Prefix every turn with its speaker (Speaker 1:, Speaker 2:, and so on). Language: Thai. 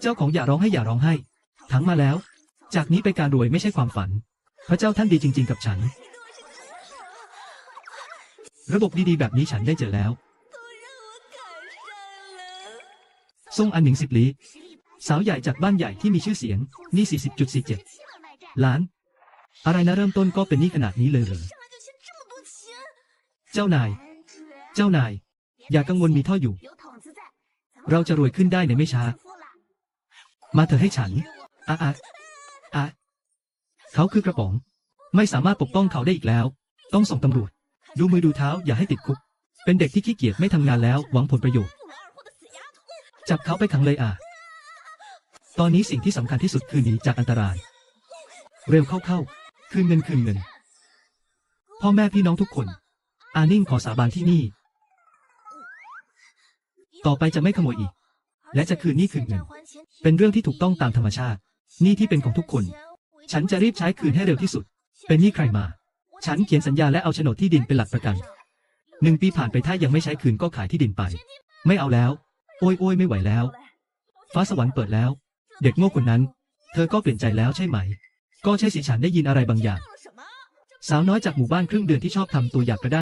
Speaker 1: เจ้าของอย่าร้องให้อย่าร้องให้ ทั้งมาแล้ว จากนี้ไปการรวยไม่ใช่ความฝัน พระเจ้าท่านดีจริง ๆ กับฉัน ระบบดีๆ แบบนี้ฉันได้เจอแล้ว ทรงอันหนิงสิบลี้สาวใหญ่จากบ้านใหญ่ที่มีชื่อเสียง นี่ 40.47 ล้าน อะไรนะเริ่มต้นก็เป็นนี้ขนาดนี้เลยเหรอ เจ้านาย เจ้านาย อย่ากังวลมีท่ออยู่ เราจะรวยขึ้นได้ในไม่ช้า มาเถอให้ฉันอะอะอะเขาคือกระป๋อง ไม่สามารถปกป้องเขาได้อีกแล้ว ต้องส่งตำรวจ ดูมือดูเท้าอย่าให้ติดคุก เป็นเด็กที่ขี้เกียจไม่ทำงานแล้ว หวังผลประโยชน์ จับเขาไปขังเลยอะ ตอนนี้สิ่งที่สำคัญที่สุดคือหนีจากอันตราย เร็วเข้าเข้า คืนเงินคืนเงิน พ่อแม่พี่น้องทุกคน อานิ่งขอสาบานที่นี่ ต่อไปจะไม่ขโมยอีก และจะคืนหนี้คืนเงิน เป็นเรื่องที่ถูกต้องตามธรรมชาติ หนี้ที่เป็นของทุกคน ฉันจะรีบใช้คืนให้เร็วที่สุด เป็นหนี้ใครมา ฉันเขียนสัญญาและเอาโฉนดที่ดินเป็นหลักประกัน หนึ่งปีผ่านไปถ้ายังไม่ใช้คืนก็ขายที่ดินไป ไม่เอาแล้ว โอ้ยโอ้ยไม่ไหวแล้ว ฟ้าสวรรค์เปิดแล้ว เด็กโง่คนนั้น เธอก็เปลี่ยนใจแล้วใช่ไหม ก็ใช่สิฉันได้ยินอะไรบางอย่าง สาวน้อยจากหมู่บ้านครึ่งเดือนที่ชอบทำตัวหยาบกระด้าง